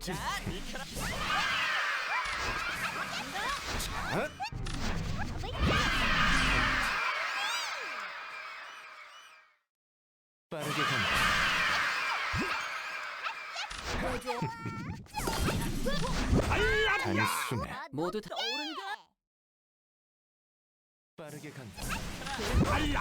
진. 빠르게 간다. 단숨에 모두 다 떠오른다. 빠르게 간다. 타임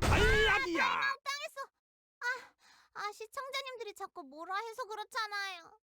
탈락이야. 아, 시청자님들이 자꾸 뭐라 해서 그렇잖아요.